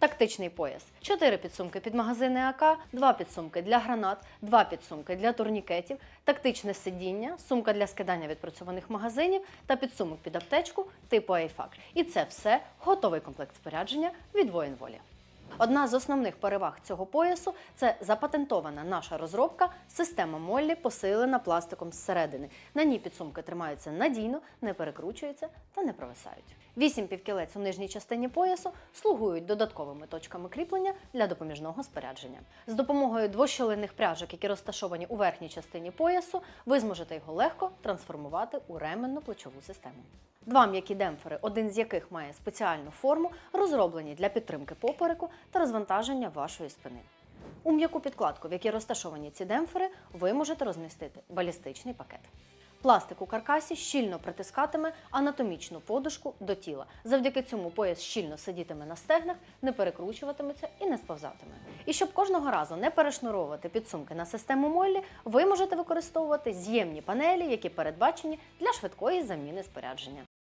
Тактичний пояс. 4 підсумки під магазини АК, 2 підсумки для гранат, 2 підсумки для турнікетів, тактичне сидіння, сумка для скидання відпрацьованих магазинів та підсумок під аптечку типу AFAC. І це все готовий комплект спорядження від воїн волі. Одна з основних переваг цього поясу це запатентована наша розробка система Моллі, посилена пластиком зсередини. На ній підсумки тримаються надійно, не перекручуються та не провисають. Вісім півкілець у нижній частині поясу слугують додатковими точками кріплення для допоміжного спорядження. З допомогою двощілинних пряжок, які розташовані у верхній частині поясу, ви зможете його легко трансформувати у ременну плечову систему. Два м'які демпфери, один з яких має спеціальну форму, розроблені для підтримки попереку та розвантаження вашої спини. У м'яку підкладку, в якій розташовані ці демпфери, ви можете розмістити балістичний пакет. Пластик у каркасі щільно притискатиме анатомічну подушку до тіла. Завдяки цьому пояс щільно сидітиме на стегнах, не перекручуватиметься і не сповзатиме. І щоб кожного разу не перешнуровувати підсумки на систему Моллі, ви можете використовувати з'ємні панелі, які передбачені для швидкої заміни спорядження.